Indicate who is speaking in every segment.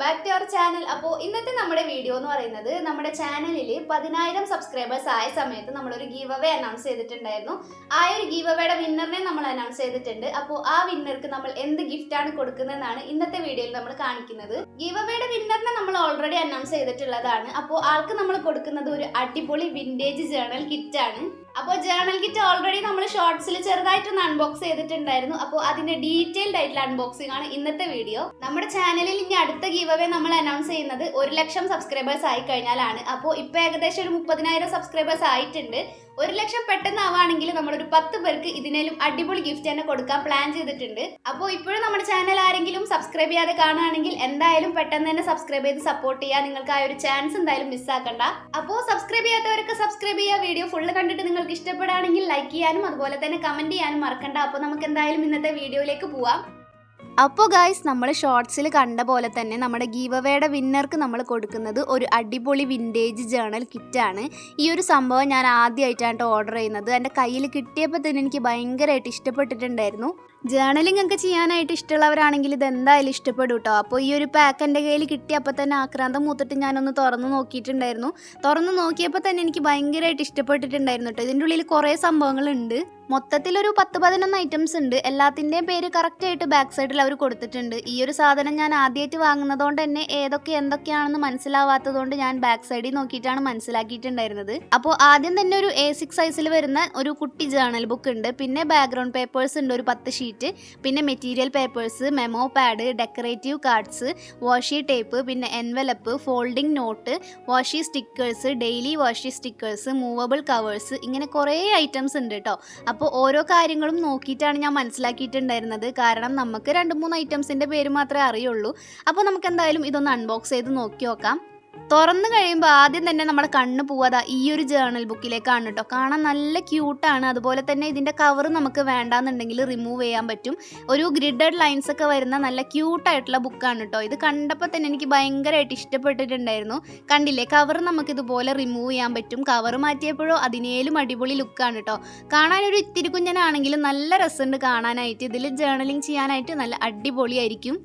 Speaker 1: Back to our channel അപ്പോൾ ഇന്നത്തെ നമ്മുടെ വീഡിയോ എന്ന് പറയുന്നത് നമ്മുടെ ചാനലിൽ പതിനായിരം സബ്സ്ക്രൈബേഴ്സ് ആയ സമയത്ത് നമ്മളൊരു ഗീവ് അവേ അനൗൺസ് ചെയ്തിട്ടുണ്ടായിരുന്നു. ആ ഒരു ഗീവ് അവേയുടെ വിന്നറിനെ നമ്മൾ അനൗൺസ് ചെയ്തിട്ടുണ്ട്. അപ്പോൾ ആ വിന്നർക്ക് നമ്മൾ എന്ത് ഗിഫ്റ്റ് ആണ് കൊടുക്കുന്നതെന്നാണ് ഇന്നത്തെ വീഡിയോയിൽ നമ്മൾ കാണിക്കുന്നത്. ഗീവ് അവേയുടെ വിന്നറിനെ നമ്മൾ ഓൾറെഡി അനൗൺസ് ചെയ്തിട്ടുള്ളതാണ്. അപ്പോൾ ആൾക്ക് നമ്മൾ കൊടുക്കുന്നത് ഒരു അടിപൊളി വിന്റേജ് ജേണൽ കിറ്റ് ആണ്. അപ്പോൾ ജേണൽ കിറ്റ് ഓൾറെഡി നമ്മൾ ഷോർട്സിൽ ചെറുതായിട്ടൊന്ന് അൺബോക്സ് ചെയ്തിട്ടുണ്ടായിരുന്നു. അപ്പോൾ അതിന്റെ ഡീറ്റെയിൽഡ് ആയിട്ടുള്ള അൺബോക്സിംഗ് ആണ് ഇന്നത്തെ വീഡിയോ നമ്മുടെ ചാനലിൽ ഇനി അടുത്ത ഗീവ് അവേ നമ്മൾ അനൗൺസ് ചെയ്യുന്നത് ഒരു ലക്ഷം സബ്സ്ക്രൈബേഴ്സ് ആയി കഴിഞ്ഞാലാണ്. അപ്പോൾ ഇപ്പോൾ ഏകദേശം ഒരു മുപ്പതിനായിരം സബ്സ്ക്രൈബേഴ്സ് ആയിട്ടുണ്ട്. ഒരു ലക്ഷം പെട്ടെന്ന് ആവുകയാണെങ്കിൽ നമ്മളൊരു പത്ത് പേർക്ക് ഇതിനേലും അടിപൊളി ഗിഫ്റ്റ് തന്നെ കൊടുക്കാൻ പ്ലാൻ ചെയ്തിട്ടുണ്ട്. അപ്പോൾ ഇപ്പോഴും നമ്മുടെ ചാനൽ ആരെങ്കിലും സബ്സ്ക്രൈബ് ചെയ്യാതെ കാണുകയാണെങ്കിൽ എന്തായാലും പെട്ടെന്ന് തന്നെ സബ്സ്ക്രൈബ് ചെയ്ത് സപ്പോർട്ട് ചെയ്യുക നിങ്ങൾക്ക് ആ ഒരു ചാൻസ് എന്തായാലും മിസ്സാക്കണ്ട അപ്പോൾ സബ്സ്ക്രൈബ് ചെയ്യാത്തവരൊക്കെ സബ്സ്ക്രൈബ് ചെയ്യുക. വീഡിയോ ഫുള്ള് കണ്ടിട്ട് നിങ്ങൾക്ക് ഇഷ്ടപ്പെടുകയാണെങ്കിൽ ലൈക്ക് ചെയ്യാനും അതുപോലെ തന്നെ കമന്റ് ചെയ്യാനും മറക്കണ്ട. അപ്പോൾ നമുക്ക് എന്തായാലും ഇന്നത്തെ വീഡിയോയിലേക്ക് പോവാം. അപ്പോൾ ഗായ്സ് നമ്മൾ ഷോർട്സിൽ കണ്ട പോലെ തന്നെ നമ്മുടെ ഗീവവേയുടെ വിന്നർക്ക് നമ്മൾ കൊടുക്കുന്നത് ഒരു അടിപൊളി വിന്റേജ് ജേണൽ കിറ്റാണ് ഈ ഒരു സംഭവം ഞാൻ ആദ്യമായിട്ടാണ് ഓർഡർ ചെയ്യുന്നത്. എന്റെ കയ്യിൽ കിട്ടിയപ്പോൾ തന്നെ എനിക്ക് ഭയങ്കരമായിട്ട് ഇഷ്ടപ്പെട്ടിട്ടുണ്ടായിരുന്നു. ജേണലിംഗ് ഒക്കെ ചെയ്യാനായിട്ട് ഇഷ്ടമുള്ളവരാണെങ്കിൽ ഇത് എന്തായാലും ഇഷ്ടപ്പെടും കേട്ടോ. അപ്പോൾ ഈ ഒരു പാക്ക് എന്റെ കയ്യിൽ കിട്ടിയപ്പോൾ തന്നെ ആക്രാന്തം മൂത്തിട്ട് ഞാനൊന്ന് തുറന്ന് നോക്കിയിട്ടുണ്ടായിരുന്നു. തുറന്ന് നോക്കിയപ്പോൾ തന്നെ എനിക്ക് ഭയങ്കരമായിട്ട് ഇഷ്ടപ്പെട്ടിട്ടുണ്ടായിരുന്നു കേട്ടോ. ഇതിന്റെ ഉള്ളിൽ കുറേ സംഭവങ്ങളുണ്ട്. മൊത്തത്തിലൊരു പത്ത് പതിനൊന്ന് ഐറ്റംസ് ഉണ്ട്. എല്ലാത്തിന്റെയും പേര് കറക്റ്റായിട്ട് ബാക്ക് സൈഡിൽ അവർ കൊടുത്തിട്ടുണ്ട്. ഈ ഒരു സാധനം ഞാൻ ആദ്യമായിട്ട് വാങ്ങുന്നതുകൊണ്ട് തന്നെ ഏതൊക്കെ എന്തൊക്കെയാണെന്ന് മനസ്സിലാവാത്തതുകൊണ്ട് ഞാൻ ബാക്ക് സൈഡിൽ നോക്കിയിട്ടാണ് മനസ്സിലാക്കിയിട്ടുണ്ടായിരുന്നത്. അപ്പോൾ ആദ്യം തന്നെ ഒരു എ സിക്സ് സൈസിൽ വരുന്ന ഒരു കുട്ടി ജേണൽ ബുക്ക് ഉണ്ട്. പിന്നെ ബാക്ക്ഗ്രൗണ്ട് പേപ്പേഴ്സ് ഉണ്ട് ഒരു പത്ത് ഷീറ്റ് പിന്നെ material papers memo pad decorative cards washi tape പിന്നെ envelope folding note washi stickers daily washi stickers movable covers ഇങ്ങനെ കുറേ ഐറ്റംസ് ഉണ്ട് കേട്ടോ അപ്പോൾ ഓരോ കാര്യങ്ങളും നോക്കിയിട്ടാണ് ഞാൻ മനസ്സിലാക്കിയിട്ടുണ്ടായിരുന്നത്. കാരണം നമുക്ക് രണ്ട് മൂന്ന് ഐറ്റംസിന്റെ പേര് മാത്രമേ അറിയുള്ളൂ. അപ്പോൾ നമുക്ക് എന്തായാലും ഇതൊന്ന് അൺബോക്സ് ചെയ്ത് നോക്കി നോക്കാം. തുറന്നു കഴിയുമ്പോൾ ആദ്യം തന്നെ നമ്മുടെ കണ്ണ് പോവാതാ ഈ ഒരു ജേർണൽ ബുക്കിലേക്കാണ് കേട്ടോ കാണാൻ നല്ല ക്യൂട്ടാണ് അതുപോലെ തന്നെ ഇതിന്റെ കവർ നമുക്ക് വേണ്ടാന്നുണ്ടെങ്കിൽ റിമൂവ് ചെയ്യാൻ പറ്റും. ഒരു ഗ്രിഡഡ് ലൈൻസ് ഒക്കെ വരുന്ന നല്ല ക്യൂട്ടായിട്ടുള്ള ബുക്കാണ് കേട്ടോ ഇത് കണ്ടപ്പോൾ തന്നെ എനിക്ക് ഭയങ്കരമായിട്ട് ഇഷ്ടപ്പെട്ടിട്ടുണ്ടായിരുന്നു. കണ്ടില്ലേ? കവർ നമുക്ക് ഇതുപോലെ റിമൂവ് ചെയ്യാൻ പറ്റും. കവർ മാറ്റിയപ്പോഴോ അതിനേലും അടിപൊളി ലുക്കാണ് കേട്ടോ കാണാനൊരു ഇത്തിരി കുഞ്ഞനാണെങ്കിലും നല്ല രസമുണ്ട് കാണാനായിട്ട്. ഇതിൽ ജേർണലിങ് ചെയ്യാനായിട്ട് നല്ല അടിപൊളിയായിരിക്കും.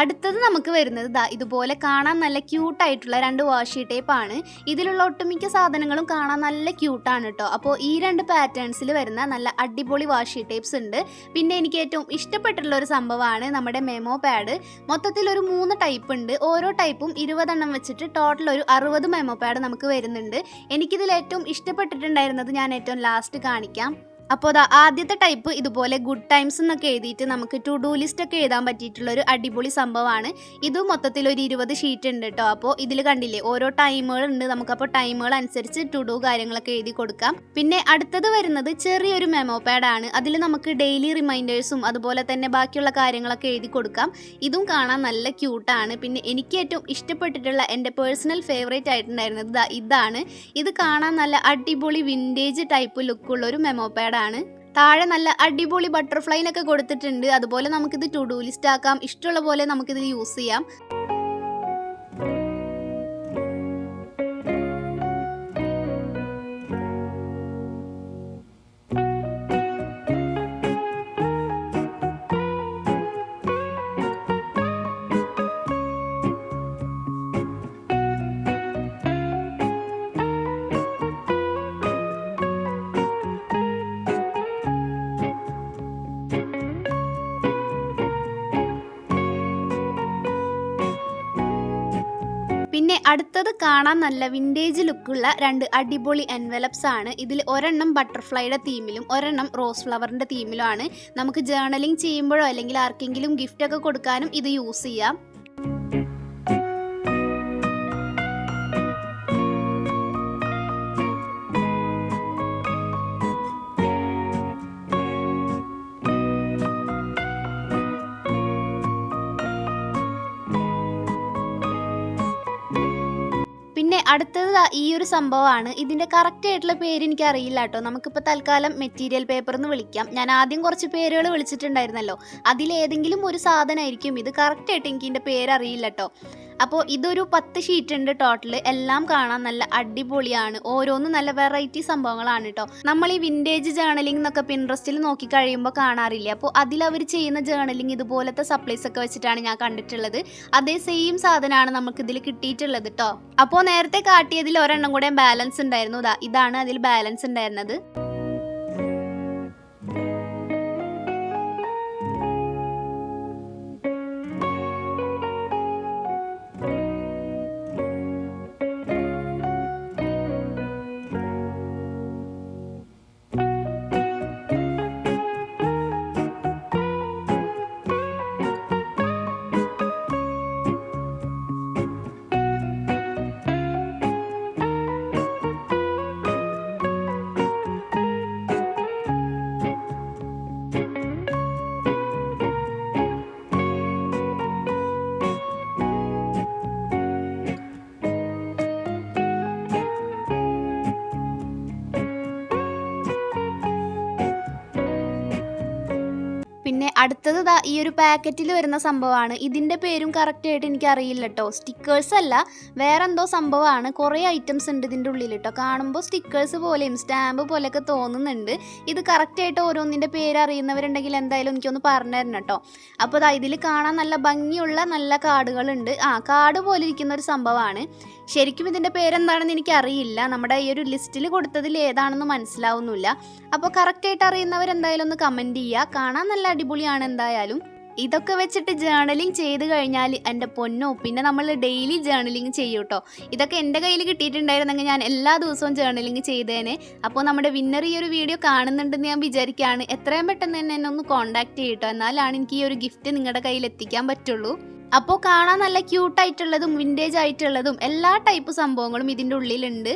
Speaker 1: അടുത്തത് നമുക്ക് വരുന്നത് ദാ ഇതുപോലെ കാണാൻ നല്ല ക്യൂട്ടായിട്ടുള്ള രണ്ട് വാഷി ടേപ്പാണ് ഇതിലുള്ള ഒട്ടുമിക്ക സാധനങ്ങളും കാണാൻ നല്ല ക്യൂട്ടാണ് കേട്ടോ അപ്പോൾ ഈ രണ്ട് പാറ്റേൺസിൽ വരുന്ന നല്ല അടിപൊളി വാഷി ടേപ്സ് ഉണ്ട്. പിന്നെ എനിക്ക് ഏറ്റവും ഇഷ്ടപ്പെട്ടിട്ടുള്ള ഒരു സംഭവമാണ് നമ്മുടെ മെമോ പാഡ് മൊത്തത്തിൽ ഒരു മൂന്ന് ടൈപ്പ് ഉണ്ട്. ഓരോ ടൈപ്പും ഇരുപതെണ്ണം വെച്ചിട്ട് ടോട്ടൽ ഒരു അറുപത് മെമോ പാഡ് നമുക്ക് വരുന്നുണ്ട്. എനിക്കിതിൽ ഏറ്റവും ഇഷ്ടപ്പെട്ടിട്ടുണ്ടായിരുന്നത് ഞാൻ ഏറ്റവും ലാസ്റ്റ് കാണിക്കാം. അപ്പോൾ അതാ ആദ്യത്തെ ടൈപ്പ് ഇതുപോലെ ഗുഡ് ടൈംസ് എന്നൊക്കെ എഴുതിയിട്ട് നമുക്ക് ടു ഡു ലിസ്റ്റ് ഒക്കെ എഴുതാൻ പറ്റിയിട്ടുള്ള ഒരു അടിപൊളി സംഭവമാണ്. ഇത് മൊത്തത്തിൽ ഒരു ഇരുപത് ഷീറ്റ് ഉണ്ട് കേട്ടോ അപ്പോൾ ഇതിൽ കണ്ടില്ലേ ഓരോ ടൈമുകൾ ഉണ്ട്. നമുക്കപ്പോൾ ടൈമുകൾ അനുസരിച്ച് ടു ഡു കാര്യങ്ങളൊക്കെ എഴുതി കൊടുക്കാം. പിന്നെ അടുത്തത് വരുന്നത് ചെറിയൊരു മെമോ പാഡാണ് അതിൽ നമുക്ക് ഡെയിലി റിമൈൻഡേഴ്സും അതുപോലെ തന്നെ ബാക്കിയുള്ള കാര്യങ്ങളൊക്കെ എഴുതി കൊടുക്കാം. ഇതും കാണാൻ നല്ല ക്യൂട്ടാണ് പിന്നെ എനിക്ക് ഏറ്റവും ഇഷ്ടപ്പെട്ടിട്ടുള്ള എന്റെ പേഴ്സണൽ ഫേവറേറ്റ് ആയിട്ടുണ്ടായിരുന്നത് ഇതാണ്. ഇത് കാണാൻ നല്ല അടിപൊളി വിന്റേജ് ടൈപ്പ് ലുക്കുള്ള ഒരു മെമോ പാഡാണ് താഴെ നല്ല അടിപൊളി ബട്ടർഫ്ലൈനൊക്കെ കൊടുത്തിട്ടുണ്ട്. അതുപോലെ നമുക്കിത് ടു ഡു ലിസ്റ്റ് ആക്കാം. ഇഷ്ടമുള്ള പോലെ നമുക്കിത് യൂസ് ചെയ്യാം. അടുത്തത് കാണാൻ നല്ല വിന്റേജ് ലുക്കുള്ള രണ്ട് അടിപൊളി എൻവലപ്സ് ആണ്. ഇതിൽ ഒരെണ്ണം ബട്ടർഫ്ലൈയുടെ തീമിലും ഒരെണ്ണം റോസ് ഫ്ലവറിന്റെ തീമിലും ആണ്. നമുക്ക് ജേർണലിംഗ് ചെയ്യുമ്പോഴോ അല്ലെങ്കിൽ ആർക്കെങ്കിലും ഗിഫ്റ്റൊക്കെ കൊടുക്കാനും ഇത് യൂസ് ചെയ്യാം. അടുത്തത് ഈ ഒരു സംഭവമാണ്. ഇതിന്റെ കറക്റ്റ് ആയിട്ടുള്ള പേര് എനിക്ക് അറിയില്ല കേട്ടോ നമുക്കിപ്പോൾ തൽക്കാലം മെറ്റീരിയൽ പേപ്പർ എന്ന് വിളിക്കാം. ഞാൻ ആദ്യം കുറച്ച് പേരുകൾ വിളിച്ചിട്ടുണ്ടായിരുന്നല്ലോ. അതിലേതെങ്കിലും ഒരു സാധനമായിരിക്കും ഇത് കറക്റ്റ് ആയിട്ട് എനിക്ക് ഇതിന്റെ പേര് അറിയില്ല കേട്ടോ അപ്പോൾ ഇതൊരു പത്ത് ഷീറ്റ് ഉണ്ട് ടോട്ടൽ എല്ലാം കാണാൻ നല്ല അടിപൊളിയാണ്. ഓരോന്നും നല്ല വെറൈറ്റി സംഭവങ്ങളാണ് കേട്ടോ നമ്മൾ ഈ വിന്റേജ് ജേണലിംഗ് എന്നൊക്കെ പിൻട്രസ്റ്റിൽ നോക്കി കഴിയുമ്പോൾ കാണാറില്ല? അപ്പോൾ അതിൽ അവർ ചെയ്യുന്ന ജേണലിംഗ് ഇതുപോലത്തെ സപ്ലൈസ് ഒക്കെ വെച്ചിട്ടാണ് ഞാൻ കണ്ടിട്ടുള്ളത്. അതേ സെയിം സാധനമാണ് നമുക്ക് ഇതിൽ കിട്ടിയിട്ടുള്ളത് കേട്ടോ അപ്പോൾ നേരത്തെ കാട്ടിയതിൽ ഒരെണ്ണം കൂടെ ബാലൻസ് ഉണ്ടായിരുന്നു. ഇതാണ് അതിൽ ബാലൻസ് ഉണ്ടായിരുന്നത്. പിന്നെ അടുത്തത് ഈ ഒരു പാക്കറ്റിൽ വരുന്ന സംഭവമാണ്. ഇതിന്റെ പേരും കറക്റ്റ് ആയിട്ട് എനിക്ക് അറിയില്ല കേട്ടോ സ്റ്റിക്കേഴ്സ് അല്ല വേറെന്തോ സംഭവമാണ്. കുറേ ഐറ്റംസ് ഉണ്ട് ഇതിന്റെ ഉള്ളിൽ കേട്ടോ കാണുമ്പോൾ സ്റ്റിക്കേഴ്സ് പോലെയും സ്റ്റാമ്പ് പോലെയൊക്കെ തോന്നുന്നുണ്ട്. ഇത് കറക്റ്റ് ആയിട്ട് ഓരോന്നിന്റെ പേര് അറിയുന്നവരുണ്ടെങ്കിൽ എന്തായാലും എനിക്കൊന്ന് പറഞ്ഞു തരണം കേട്ടോ അപ്പോൾ ഇതിൽ കാണാൻ നല്ല ഭംഗിയുള്ള നല്ല കാർഡുകളുണ്ട് ആ കാർഡ് പോലെ ഇരിക്കുന്ന ഒരു സംഭവമാണ്. ശരിക്കും ഇതിന്റെ പേരെന്താണെന്ന് എനിക്കറിയില്ല. നമ്മുടെ ഈ ഒരു ലിസ്റ്റിൽ കൊടുത്തതിൽ ഏതാണെന്ന് മനസ്സിലാവുന്നില്ല. അപ്പോൾ കറക്റ്റായിട്ട് അറിയുന്നവർ എന്തായാലും ഒന്ന് കമന്റ് ചെയ്യുക. കാണാൻ നല്ല അടിപൊളിയാണ് എന്തായാലും. ഇതൊക്കെ വെച്ചിട്ട് ജേർണലിങ് ചെയ്ത് കഴിഞ്ഞാൽ എന്റെ പൊന്നോ പിന്നെ നമ്മൾ ഡെയിലി ജേർണലിങ് ചെയ്യും കേട്ടോ ഇതൊക്കെ എന്റെ കയ്യിൽ കിട്ടിയിട്ടുണ്ടായിരുന്നെങ്കിൽ ഞാൻ എല്ലാ ദിവസവും ജേർണലിങ് ചെയ്തേനെ. അപ്പോൾ നമ്മുടെ വിന്നർ ഈ ഒരു വീഡിയോ കാണുന്നുണ്ടെന്ന് ഞാൻ വിചാരിക്കുകയാണ് എത്രയും പെട്ടെന്ന് തന്നെ എന്നെ ഒന്ന് കോൺടാക്ട് ചെയ്യട്ടോ എന്നാലാണ് എനിക്ക് ഈ ഒരു ഗിഫ്റ്റ് നിങ്ങളുടെ കയ്യിൽ എത്തിക്കാൻ പറ്റുള്ളൂ. അപ്പോൾ കാണാൻ നല്ല ക്യൂട്ടായിട്ടുള്ളതും വിന്റേജ് ആയിട്ടുള്ളതും എല്ലാ ടൈപ്പ് സംഭവങ്ങളും ഇതിന്റെ ഉള്ളിലുണ്ട്.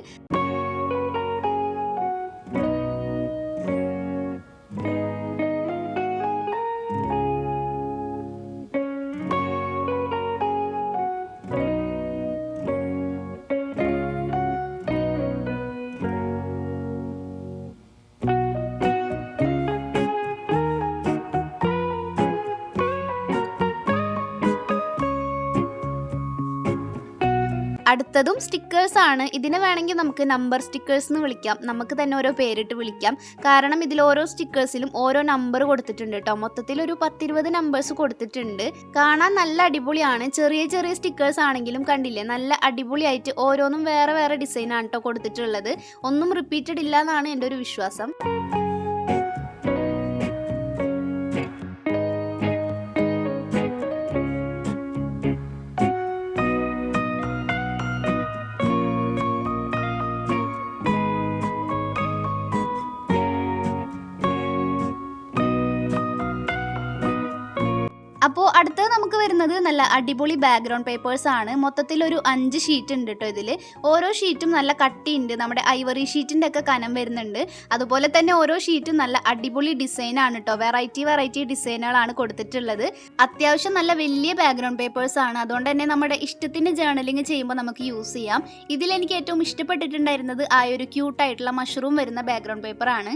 Speaker 1: അടുത്തതും സ്റ്റിക്കേഴ്സ് ആണ്. ഇതിനെ വേണമെങ്കിൽ നമുക്ക് നമ്പർ സ്റ്റിക്കേഴ്സ് എന്ന് വിളിക്കാം. നമുക്ക് തന്നെ ഓരോ പേരിട്ട് വിളിക്കാം. കാരണം ഇതിൽ ഓരോ സ്റ്റിക്കേഴ്സിലും ഓരോ നമ്പർ കൊടുത്തിട്ടുണ്ട് കേട്ടോ മൊത്തത്തിൽ ഒരു പത്തിരുപത് നമ്പേഴ്സ് കൊടുത്തിട്ടുണ്ട്. കാണാൻ നല്ല അടിപൊളിയാണ്. ചെറിയ ചെറിയ സ്റ്റിക്കേഴ്സ് ആണെങ്കിലും കണ്ടില്ലേ? നല്ല അടിപൊളിയായിട്ട് ഓരോന്നും വേറെ വേറെ ഡിസൈനാണ് കേട്ടോ കൊടുത്തിട്ടുള്ളത്. ഒന്നും റിപ്പീറ്റഡ് ഇല്ല എന്നാണ് എന്റെ ഒരു വിശ്വാസം. അപ്പോൾ അടുത്തത് നമുക്ക് വരുന്നത് നല്ല അടിപൊളി ബാക്ക്ഗ്രൗണ്ട് പേപ്പേഴ്സ് ആണ്. മൊത്തത്തിൽ ഒരു അഞ്ച് ഷീറ്റ് ഉണ്ട് കേട്ടോ ഇതിൽ ഓരോ ഷീറ്റും നല്ല കട്ടിയുണ്ട്. നമ്മുടെ ഐവറി ഷീറ്റിന്റെ ഒക്കെ കനം വരുന്നുണ്ട്. അതുപോലെ തന്നെ ഓരോ ഷീറ്റും നല്ല അടിപൊളി ഡിസൈൻ ആണ് കേട്ടോ വെറൈറ്റി വെറൈറ്റി ഡിസൈനുകളാണ് കൊടുത്തിട്ടുള്ളത്. അത്യാവശ്യം നല്ല വലിയ ബാക്ക്ഗ്രൗണ്ട് പേപ്പേഴ്സ് ആണ്. അതുകൊണ്ട് തന്നെ നമ്മുടെ ഇഷ്ടത്തിന് ജേർണലിംഗ് ചെയ്യുമ്പോൾ നമുക്ക് യൂസ് ചെയ്യാം. ഇതിൽ എനിക്ക് ഏറ്റവും ഇഷ്ടപ്പെട്ടിട്ടുണ്ടായിരുന്നത് ആ ഒരു ക്യൂട്ടായിട്ടുള്ള മഷ്റൂം വരുന്ന ബാക്ക്ഗ്രൗണ്ട് പേപ്പറാണ്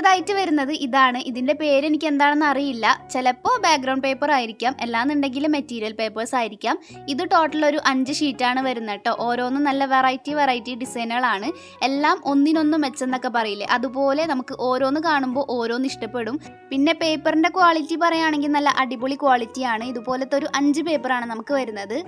Speaker 1: അടുത്തതായിട്ട് വരുന്നത് ഇതാണ്. ഇതിന്റെ പേര് എനിക്ക് എന്താണെന്ന് അറിയില്ല. ചിലപ്പോൾ ബാക്ക്ഗ്രൗണ്ട് പേപ്പർ ആയിരിക്കാം. അല്ലാന്നുണ്ടെങ്കിൽ മെറ്റീരിയൽ പേപ്പേഴ്സ് ആയിരിക്കാം. ഇത് ടോട്ടൽ ഒരു അഞ്ച് ഷീറ്റാണ് വരുന്നത് കേട്ടോ. ഓരോന്നും നല്ല വെറൈറ്റി വെറൈറ്റി ഡിസൈനുകളാണ് എല്ലാം ഒന്നിനൊന്നും മെച്ചെന്നൊക്കെ പറയില്ലേ? അതുപോലെ നമുക്ക് ഓരോന്ന് കാണുമ്പോൾ ഓരോന്ന് ഇഷ്ടപ്പെടും. പിന്നെ പേപ്പറിന്റെ ക്വാളിറ്റി പറയുകയാണെങ്കിൽ നല്ല അടിപൊളി ക്വാളിറ്റിയാണ് ഇതുപോലത്തെ ഒരു അഞ്ച് പേപ്പറാണ് നമുക്ക് വരുന്നത്.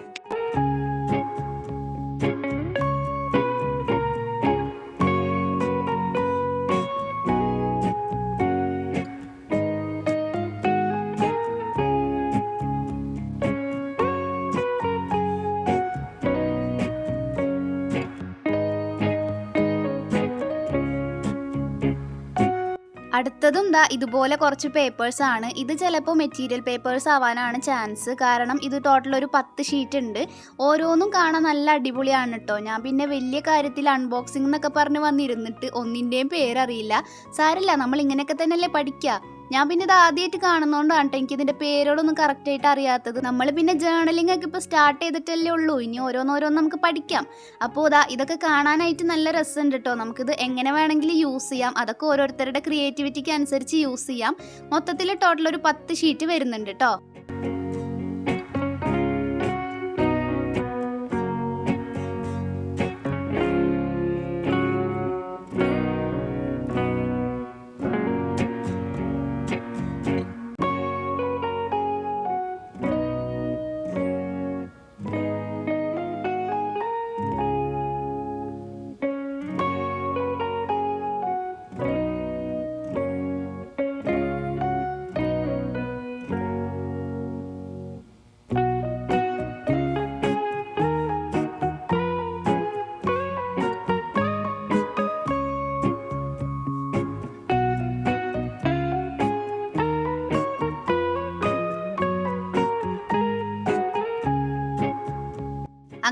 Speaker 1: അടുത്തതും ദാ ഇതുപോലെ കുറച്ച് പേപ്പേഴ്സ് ആണ്. ഇത് ചിലപ്പോൾ മെറ്റീരിയൽ പേപ്പേഴ്സ് ആവാനാണ് ചാൻസ് കാരണം ഇത് ടോട്ടൽ ഒരു പത്ത് ഷീറ്റ് ഉണ്ട്. ഓരോന്നും കാണാൻ നല്ല അടിപൊളിയാണ് കേട്ടോ ഞാൻ പിന്നെ വലിയ കാര്യത്തിൽ അൺബോക്സിംഗ് എന്നൊക്കെ പറഞ്ഞ് വന്നിരുന്നിട്ട് ഒന്നിന്റെയും പേരറിയില്ല. സാരല്ല നമ്മൾ ഇങ്ങനെയൊക്കെ തന്നെയല്ലേ പഠിക്കുക ഞാൻ പിന്നെ ഇത് ആദ്യമായിട്ട് കാണുന്നതുകൊണ്ടാണ് കേട്ടോ ഇതിന്റെ പേരോടൊന്നും കറക്റ്റ് ആയിട്ട് അറിയാത്തത്. നമ്മൾ പിന്നെ ജേർണലിംഗ് ഒക്കെ ഇപ്പോൾ സ്റ്റാർട്ട് ചെയ്തിട്ടല്ലേ ഉള്ളൂ. ഇനി ഓരോന്നോരോന്ന് നമുക്ക് പഠിക്കാം. അപ്പോൾ ഇതാ ഇതൊക്കെ കാണാനായിട്ട് നല്ല രസമുണ്ട് കേട്ടോ നമുക്കിത് എങ്ങനെ വേണമെങ്കിലും യൂസ് ചെയ്യാം. അതൊക്കെ ഓരോരുത്തരുടെ ക്രിയേറ്റിവിറ്റിക്ക് അനുസരിച്ച് യൂസ് ചെയ്യാം. മൊത്തത്തിൽ ടോട്ടൽ ഒരു പത്ത് ഷീറ്റ് വരുന്നുണ്ട് കേട്ടോ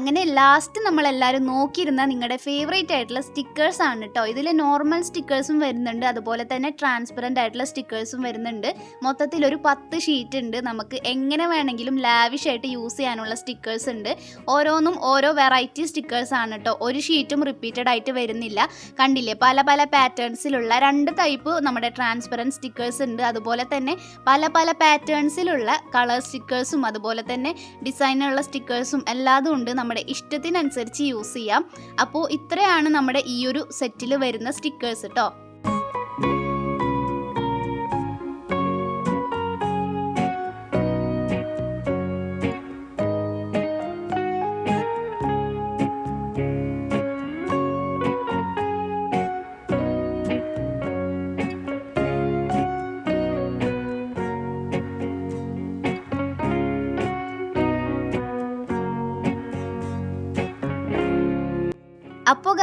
Speaker 1: അങ്ങനെ ലാസ്റ്റ് നമ്മൾ എല്ലാവരും നോക്കിയിരുന്ന നിങ്ങളുടെ ഫേവറേറ്റ് ആയിട്ടുള്ള സ്റ്റിക്കേഴ്സ് ആണ് കേട്ടോ ഇതിൽ നോർമൽ സ്റ്റിക്കേഴ്സും വരുന്നുണ്ട്. അതുപോലെ തന്നെ ട്രാൻസ്പെറന്റ് ആയിട്ടുള്ള സ്റ്റിക്കേഴ്സും വരുന്നുണ്ട്. മൊത്തത്തിൽ ഒരു പത്ത് ഷീറ്റ് ഉണ്ട്. നമുക്ക് എങ്ങനെ വേണമെങ്കിലും ലാവിഷ് ആയിട്ട് യൂസ് ചെയ്യാനുള്ള സ്റ്റിക്കേഴ്സ് ഉണ്ട്. ഓരോന്നും ഓരോ വെറൈറ്റി സ്റ്റിക്കേഴ്സ് ആണ് കേട്ടോ ഒരു ഷീറ്റും റിപ്പീറ്റഡ് ആയിട്ട് വരുന്നില്ല. കണ്ടില്ലേ? പല പല പാറ്റേൺസിലുള്ള രണ്ട് ടൈപ്പ് നമ്മുടെ ട്രാൻസ്പെറന്റ് സ്റ്റിക്കേഴ്സ് ഉണ്ട്. അതുപോലെ തന്നെ പല പല പാറ്റേൺസിലുള്ള കളർ സ്റ്റിക്കേഴ്സും അതുപോലെ തന്നെ ഡിസൈനുള്ള സ്റ്റിക്കേഴ്സും എല്ലാതും ഉണ്ട് നമ്മുടെ ഇഷ്ടത്തിനനുസരിച്ച് യൂസ് ചെയ്യാം. അപ്പോൾ ഇത്രയാണ് നമ്മുടെ ഈ ഒരു സെറ്റിൽ വരുന്ന സ്റ്റിക്കേഴ്സ് കേട്ടോ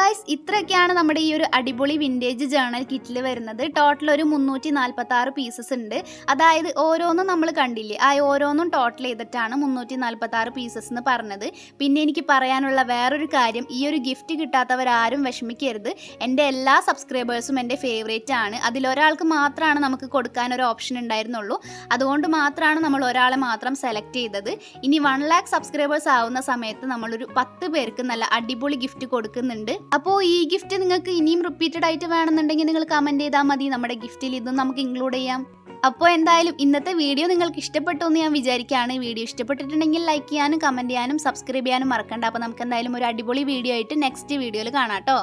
Speaker 1: ഗായ്സ് ഇത്രയൊക്കെയാണ് നമ്മുടെ ഈ ഒരു അടിപൊളി വിന്റേജ് ജേണൽ കിറ്റിൽ വരുന്നത്. ടോട്ടൽ ഒരു മുന്നൂറ്റി നാൽപ്പത്തി ആറ് പീസസ് ഉണ്ട്. അതായത് ഓരോന്നും നമ്മൾ കണ്ടില്ലേ? ആ ഓരോന്നും ടോട്ടൽ ചെയ്തിട്ടാണ് മുന്നൂറ്റി നാൽപ്പത്തി ആറ് പീസസ് എന്ന് പറഞ്ഞത്. പിന്നെ എനിക്ക് പറയാനുള്ള വേറൊരു കാര്യം ഈ ഒരു ഗിഫ്റ്റ് കിട്ടാത്തവരാരും വിഷമിക്കരുത്. എന്റെ എല്ലാ സബ്സ്ക്രൈബേഴ്സും എന്റെ ഫേവറേറ്റ് ആണ്. അതിലൊരാൾക്ക് മാത്രമാണ് നമുക്ക് കൊടുക്കാൻ ഒരു ഓപ്ഷൻ ഉണ്ടായിരുന്നുള്ളൂ. അതുകൊണ്ട് മാത്രമാണ് നമ്മൾ ഒരാളെ മാത്രം സെലക്ട് ചെയ്തത്. ഇനി വൺ ലാക്ക് സബ്സ്ക്രൈബേഴ്സ് ആവുന്ന സമയത്ത് നമ്മളൊരു പത്ത് പേർക്ക് നല്ല അടിപൊളി ഗിഫ്റ്റ് കൊടുക്കുന്നുണ്ട്. അപ്പോൾ ഈ ഗിഫ്റ്റ് നിങ്ങൾക്ക് ഇനിയും റിപ്പീറ്റഡ് ആയിട്ട് വേണമെന്നുണ്ടെങ്കിൽ നിങ്ങൾ കമന്റ് ചെയ്താൽ മതി. നമ്മുടെ ഗിഫ്റ്റിൽ ഇതും നമുക്ക് ഇൻക്ലൂഡ് ചെയ്യാം. അപ്പോൾ എന്തായാലും ഇന്നത്തെ വീഡിയോ നിങ്ങൾക്ക് ഇഷ്ടപ്പെട്ടു എന്ന് ഞാൻ വിചാരിക്കുകയാണ്. വീഡിയോ ഇഷ്ടപ്പെട്ടിട്ടുണ്ടെങ്കിൽ ലൈക്ക് ചെയ്യാനും കമന്റ് ചെയ്യാനും സബ്സ്ക്രൈബ് ചെയ്യാനും മറക്കണ്ട. അപ്പോൾ നമുക്ക് എന്തായാലും ഒരു അടിപൊളി വീഡിയോ ആയിട്ട് നെക്സ്റ്റ് വീഡിയോയിൽ കാണാം കേട്ടോ.